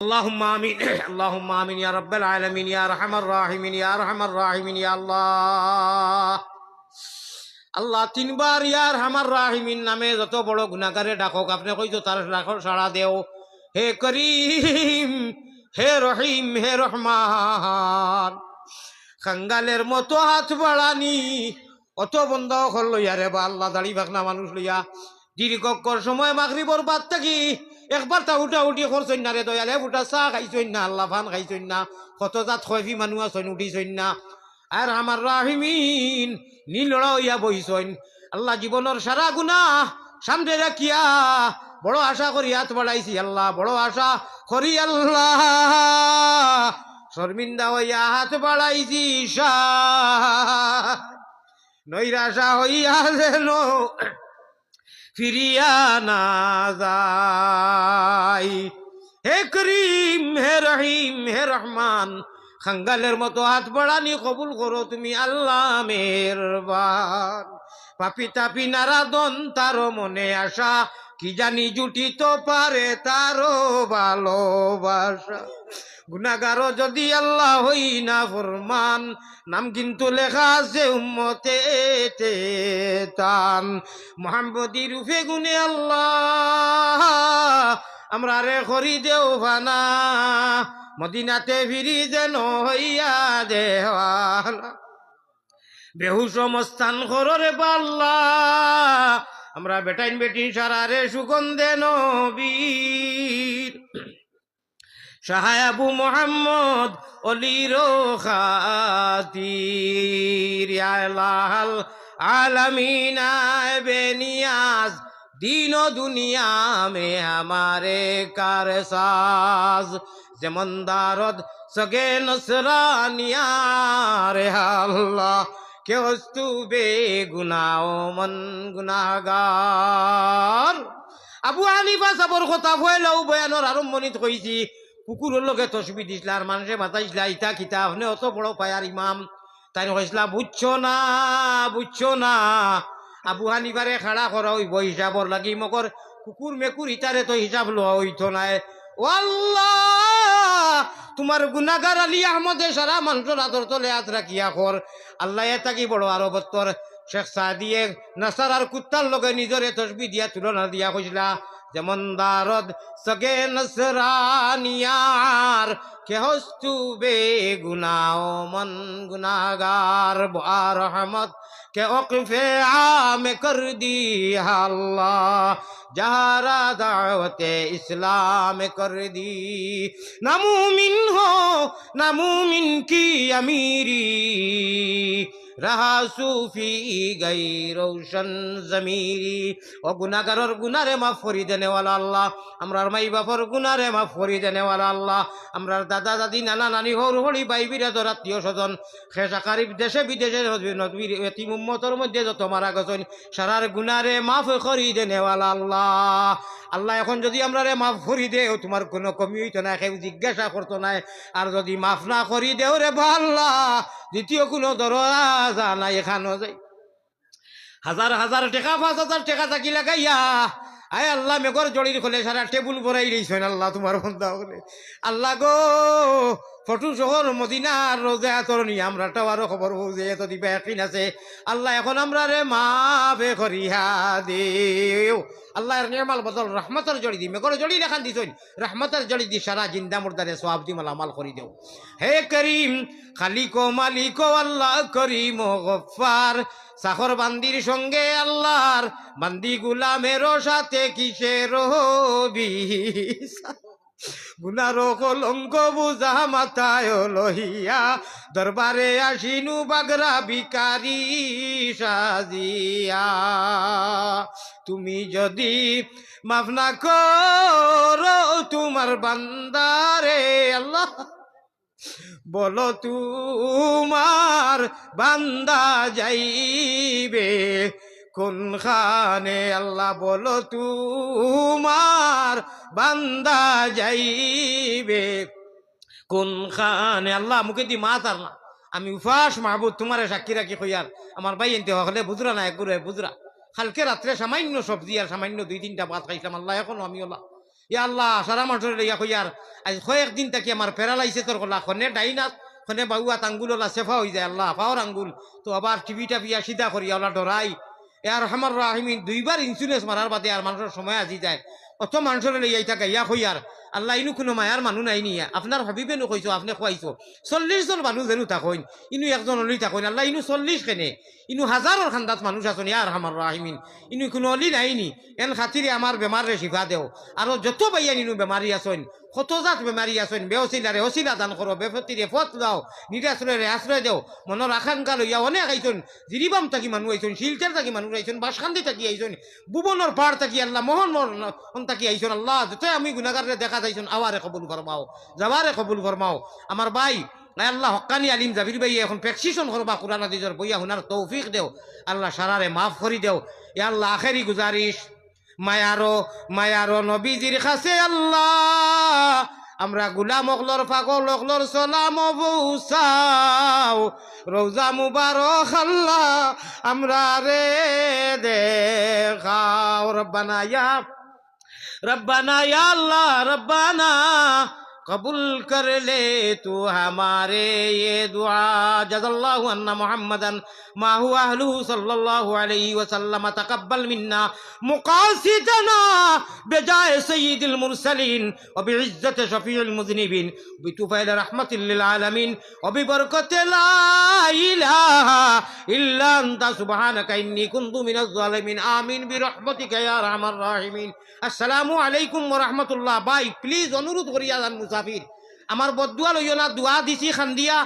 اللهم آمين اللهم آمين يا رب العالمين يا أرحم الراحمين يا أرحم الراحمين يا الله আল্লাহ তিনবার ইয়ার হামার রাহিমিন নামে যত বড় গুণাগারে ডাকক আপনি কইতো তার ডাকর সাড়া দেও হে করিম হে রহিম হে রহমান খাঙ্গালের মতো হাত বাড়ানি অত বন্ধ হল লইয়া রে বা আল্লাহ দাড়ি ভাগনা মানুষ লইয়া দীর্ঘকর সময় মাগরিবর বাদ থাকি। একবার তা উঠা উঠি করছই না রে দয়ালে, উঠা চাহ খাইছই না, আল্লাহ ফান খাইছই না, কত জাত খয়ফি মানুষ আছেন উঠিছই না। আর আমার রাহিমিন নীলড়া হইয়া বহিছইন আল্লাহ জীবনের সারা গুণা সামনে রাখিয়া বড় আশা করি হাত বাড়াইছি আল্লাহ, বড় আশা করি আল্লাহ। শর্মিন্দা হইয়া হাত বাড়াইছি নৈরাশা হইয়া যেন ফিরিয়া না যায়। হে করিম, হে রহিম, হে রহমান, খাঙ্গালের মতো হাত বাড়ানি কবুল করো তুমি আল্লাহ মেরবান পাপি তাপি নারাদন তারও মনে আশা কি জানি জুটিত পারে তারও ভালোবাসা। গুনাগারও যদি আল্লাহ হই না ফরমান, নাম কিন্তু লেখা আছে উম্মতে তান মোহাম্মদী রূপে গুনে আল্লাহ, আমরা রে করি দেও ভানা মদিনাতে ফিরি যেন হইয়া দেওয়ানা। বেহুশ মস্তান খররে পাল্লা আমরা বেটাইন বেটিন সারারে সুগন্ধে নবীর। শাহায় আবু মোহাম্মদ অলির খাতির। লাল আলমিনা বেনিয়াজ, দিন দুনিয়া মে আমারে কার সাজ যেমন দারদ সগে নসরানিয়া রে আল্লাহ কে অস্তু বে গুনাও মন গুনাগার আবু হানিফা সাবর কথা ভয়লাও বয়ানোর আরম্ভণিত কইছি কুকুরের লগে তসবি দিছিলা আর মানুষে মাতাইছিলা, ইটা কিতা আপনি অত বড় পায়ার ইমাম। তাই কইছিলা বুঝছ না বুঝছ না, আবু হানিফারে খাড়া করা হইব হিসাবর লাগি মকর কুকুর মেকুর ইটারে তো হিসাব লওয়া হইতো নাই ও আল্লাহ তোমার গুনাগার আলী আহমদে সারা মানুষের আদর তলে হাত রাখিয়া কর আল্লাহ থাকি বড় আরও বত্তর শেখ সাদিয়ে নাসার আর কুত্তার লগে নিজরে তসবি দিয়া তুলনা দিয়া কইছিলা যেমন দারদ সগে নসরানিয়ার, কেহস্তু বে গুনাও মন গুনাগার বার রহমত কে ওকফে আম কর দিয়া আল্লাহ যারা দাওয়াতে ইসলাম কর দি নামুমিন হো নামুমিন কি আমিরি রাহা সুফি গাই রৌশন জমিরি ও গুনাগারর গুনারে মা ফরি দেনেওয়ালা আল্লাহ আমরার মাই বাপর গুনারে মা ফরি দেনেওয়ালা আল্লাহ আমরার দাদা দাদি নানা নানি হর হরি বাইবিরা দরাত্মীয় স্বজন খেসাকারি দেশে বিদেশে উম্মতর মধ্যে যত মারা গেছেন, সারার গুনারে মাফ করি ওয়ালা আল্লাহ। আল্লাহ এখন যদি আমরা রে মাফ করি দেও তোমার কোনো কমি হইতো না, কেউ জিজ্ঞাসা করতো না। আর যদি মাফ না করি দেও রে ভাল্লা, দ্বিতীয় কোনো দরজা নাই এখানো যাই। হাজার হাজার টাকা, পাঁচ হাজার টেকা থাকি লাগাইয়া, আয় আল্লাহ, মেঘর জড়ির খোলে সারা টেবুল ভরাই রইছেন আল্লাহ তোমার বন্ধা বলে আল্লাহ গো ফটু শহর মদিনার রোজা তরণী আমরা টাওয়ারও খবর যে এত দিবা একদিন আছে। আল্লাহ এখন আমরা রে মা বে করিয়া দেও। আল্লাহ নির্মাল বদল রহমতের জড়ি দি মেঘর জড়ি লেখান দিছইন রহমতের জড়ি দি সারা জিন্দা মুর্দারে সব দি মালামাল করি দেও। হে করিম, খালিকো মালিকো আল্লাহ করিম গফার সাখর বান্দির সঙ্গে আল্লাহর, বান্দি গুলামেরও সাথে কিসের গুনার কলঙ্ক বুঝা মাথায় লহিয়া, দরবারে আসিনু বাগরা বিকারি সাজিয়া। তুমি যদি মাফ না করো তোমার বান্দারে আল্লাহ, বলো তোমার বান্দা যাইবে। কোন খানে আল্লাহ বলো তোমার বান্দা যাইবে? কোন খানে আল্লাহ মুখে দি মা তার না। আমি উপাস মাহবুদ তোমারে সাক্ষী রাখি কইয়ার আমার ভাই এনতে হলে বুঝরা না একগুরে বুঝরা কালকে রাত্রে সামান্য সবজি আর সামান্য দুই তিনটা ভাত খাইছিলাম, আল্লাহ এখনও আমি ওলা। ইয়া আল্লাহ, সারা মানুষের লইয়া কইয়ার আজ কয়েকদিন থাকি আমার প্যারালাইসিসের কলা খনে ডাইনাস, খনে বাউয়াত আঙ্গুল ওলা সেফা হয়ে যায় আল্লাহ, পাওয়ার আঙ্গুল। তো আবার টিভিটা বিয়া সিধা করিয়া ওলা ডরাই। এর হামার রাহিমিন, দুইবার ইন্স্যুরেন্স মারার বাদে আর মানুষের সময় আজি যায়। অত মানুষের লইয়া ইটা গাইয়া কইয়ার আল্লাহ ইনু কোনো মায়ার মানুহ নাই নিয়া। আপনার ভাবিবে নো কইছো, আপনি খুৱাইছো। চল্লিশ জন মানুহ যেন থাকইন, ইনু একজন অলি থাকইন, আল্লাহ ইনু চল্লিশ কেনে? ইনু হাজাৰৰ খান্দাত মানুষ আছেন ইয়ার হামার রাহিমিন ইনু কোনো অলি নাই নি। এন খাতিরে আমার বেমারে শিফা দেও। আৰু যত বাইয়ান ইনু বেমারি আছেন শতজাত বেমারি আছেন বেওসিলারে অসিলা দান করো বেফতিরে ফত দাও নিরাশ্রয়রে আশ্রয় দেও মনের আকাংক্ষা লইয়া অনেক আইছন জিরিবাম থাকি মানুহ আইছন শিলচার থাকি মানুষ আইছন বাসখান্দি থাকি আইছন ভুবনের পাহাড় থাকি আল্লাহ, মোহন মোহন থাকি আইছন আল্লাহ, যত আমি গুণাগারে দেখা যাইছন আওয়ারে কবুল ফরমাও যাবারে কবুল ফরমাও আমার ভাই আল্লাহ, হকানি আলিম জাবির ভাই এখন প্রেসক্রিপশন করবা কোরআন হাদিসের বইয়া হুনার তৌফিক দেও আল্লাহ সারারে মাফ করি দেও ইয়া আল্লাহ আখেরি গুজারিশ মায়ারো মায়ারো নবীজির কাছে আল্লাহ। আমরা গুলাম অকলর পাগল, অকলর সলাম বৌসাও রোজা মুবারক আল্লাহ, আমরা রে দেখাও। রব্বানা ইয়া রব্বানা ইয়া আল্লাহ, রব্বানা قبول کر لے تو ہمارے یہ دعا۔ جز اللہ ان محمدا ما هو اهله صلى اللہ علیہ وسلم تقبل منا۔ مقاصدنا بجائے سید المرسلین وبعزه شفیع المذنبین۔ بتفیل رحمت للعالمین۔ وببركه لا الہ الا انت۔ سبحانك انی كنت من الظالمین۔ آمین۔ برحمتك یا رحم الراحمین۔ السلام علیکم ورحمه اللہ۔ بھائی پلیز انورد غریہ مسائل মুসাফির আমার বদুয়া লইও না দোয়া দিছি খান্দিয়া।